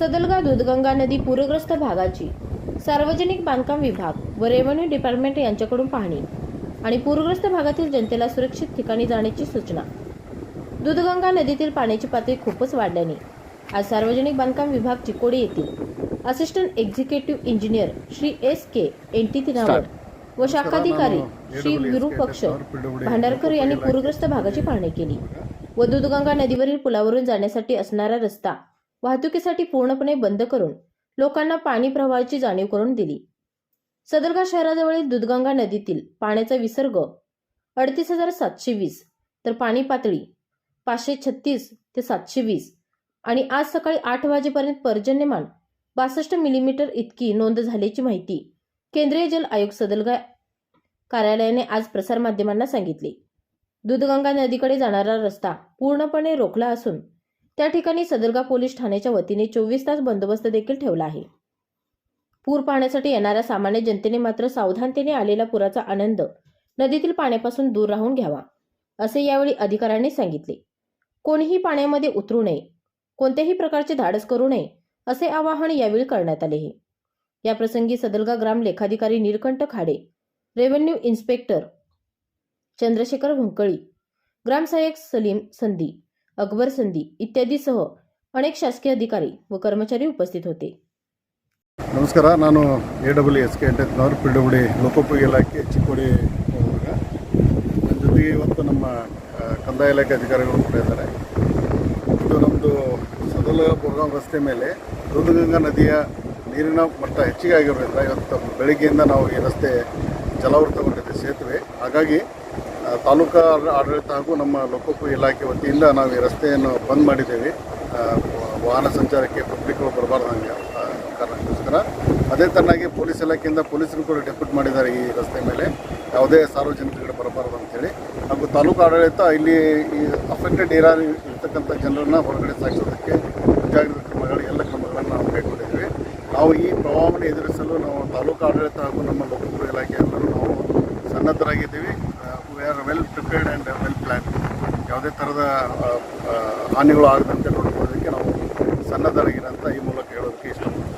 सदलगा दूधगंगा नदी पूरग्रस्त भागाची सार्वजनिक बांधकाम विभाग व रेव्हन्यू डिपार्टमेंट यांच्याकडून पाहणी आणि पूरग्रस्त भागातील जनतेला सुरक्षित ठिकाणी जाण्याची सूचना. दूधगंगा नदीतील पाण्याची पातळी खूपच वाढल्याने आज सार्वजनिक बांधकाम विभाग चिकोडी येथील assistant executive engineer Shri S K N T Tinawad व शाखाधिकारी श्री विरूपक्ष भांडारकर यांनी पूरग्रस्त भागाची पाहणी केली. व दूधगंगा नदीवरील पुलावरून जाण्यासाठी असणारा रस्ता वाहतुकीसाठी पूर्णपणे बंद करून लोकांना पाणी प्रवाहाची जाणीव करून दिली. सदरगा शहराजवळील दुधगंगा नदीतील पाण्याचा विसर्ग अडतीस हजार सातशे वीस तर पाणी पातळी पाचशे छत्तीस ते सातशे वीस आणि आज सकाळी आठ वाजेपर्यंत पर्जन्यमान बासष्ट मिलीमीटर इतकी नोंद झाल्याची माहिती केंद्रीय जल आयोग सदलगा कार्यालयाने आज प्रसारमाध्यमांना सांगितले. दूधगंगा नदीकडे जाणारा रस्ता पूर्णपणे रोखला असून त्या ठिकाणी सदरगा पोलीस ठाण्याच्या वतीने चोवीस तास बंदोबस्त देखील ठेवला आहे. पूर पाहण्यासाठी येणाऱ्या सामान्य जनतेने मात्र सावधानतेने आलेल्या पुराचा आनंद नदीतील पाण्यापासून दूर राहून घ्यावा असे यावेळी अधिकाऱ्यांनी सांगितले. कोणीही पाण्यामध्ये उतरू नये कोणत्याही प्रकारचे धाडस करू नये असे आवाहन यावेळी करण्यात आले आहे. या प्रसंगी सदलगा ग्राम लेखाधिकारी निळकंठ खाडे रेव्हेन्यू इन्स्पेक्टर चंद्रशेखर भंकळी ग्रामसहाय्यक सलीम संधी अकबर संधी इत्यादीसह अनेक शासकीय अधिकारी व कर्मचारी उपस्थित होते ನಮಸ್ಕಾರ ನಾನು ಎ ಡಬ್ಲ್ಯೂ ಎಸ್ ಕೆ ಎಂಟೆತ್ನವ್ರು ಪಿ ಡಬ್ಲ್ಯೂ ಡಿ ಲೋಕೋಪಯೋಗಿ ಇಲಾಖೆ ಚಿಕ್ಕೋಡಿ ಹುಡುಗ ನನ್ನ ಜೊತೆಗೆ ಇವತ್ತು ನಮ್ಮ ಆ, ಕಂದಾಯ ಇಲಾಖೆ ಅಧಿಕಾರಿಗಳು ಕೂಡ ಇದ್ದಾರೆ ಇದು ನಮ್ಮದು ಸದಲ ಬೋಗಾಂ ರಸ್ತೆ ಮೇಲೆ ದೂಧಗಂಗಾ ನದಿಯ ನೀರಿನ ಮಟ್ಟ ಹೆಚ್ಚಿಗೆ ಆಗಿರೋದ್ರಿಂದ ಇವತ್ತು ಬೆಳಗ್ಗೆಯಿಂದ ನಾವು ಈ ರಸ್ತೆ ಜಲಾವೃತಗೊಂಡಿದೆ ಸೇತುವೆ ಹಾಗಾಗಿ ಆ, ತಾಲೂಕಾ ಆಡ- ಆಡಳಿತ ಹಾಗೂ ನಮ್ಮ ಲೋಕೋಪಯೋಗಿ ಇಲಾಖೆ ವತಿಯಿಂದ ನಾವು ಈ ರಸ್ತೆಯನ್ನು ಬಂದ್ ಮಾಡಿದ್ದೇವೆ. ವಾಹನ ಸಂಚಾರಕ್ಕೆ ಪಬ್ಲಿಕ್ಗಳು ಬರಬಾರ್ದು ಹಂಗೆ ಕಾರಣಕ್ಕೋಸ್ಕರ. ಅದೇ ತರನಾಗಿ ಪೊಲೀಸ್ ಇಲಾಖೆಯಿಂದ ಪೊಲೀಸರು ಕೂಡ ಡೆಪ್ಯೂಟ್ ಮಾಡಿದ್ದಾರೆ ಈ ರಸ್ತೆ ಮೇಲೆ. ಯಾವುದೇ ಸಾರ್ವಜನಿಕರಿಗೆ ಬರಬಾರ್ದು ಅಂತೇಳಿ ಹಾಗೂ ತಾಲೂಕು ಆಡಳಿತ ಇಲ್ಲಿ ಈ ಅಫೆಕ್ಟೆಡ್ ಏರಿಯಾ ಇರ್ತಕ್ಕಂಥ ಜನರನ್ನು ಹೊರಗಡೆ ಸಾಗಿಸೋದಕ್ಕೆ ಮುಂಜಾಗ್ರತಾ ಕ್ರಮಗಳು ಎಲ್ಲ ಕ್ರಮಗಳನ್ನು ನಾವು ಕೈಗೊಂಡಿದ್ದೇವೆ. ನಾವು ಈ ಪ್ರವಾಹವನ್ನು ಎದುರಿಸಲು ನಾವು ತಾಲೂಕು ಆಡಳಿತ ಹಾಗೂ ನಮ್ಮ ಲೋಕೋಪಯೋಗಿ ಇಲಾಖೆ ಎಲ್ಲರೂ ನಾವು ಸನ್ನದ್ಧರಾಗಿದ್ದೀವಿ. We are well prepared and well plan ಯಾವುದೇ ಥರದ ಆ, ಆ, ಹಾನಿಗಳು ಆಗದಂತೆ ನೋಡ್ಕೊಳ್ಳೋದಕ್ಕೆ ನಾವು ಸನ್ನದ್ಧರಾಗಿರೋಂಥ ಈ ಮೂಲಕ ಹೇಳೋದಕ್ಕೆ ಇಷ್ಟಪಡ್ತೀನಿ.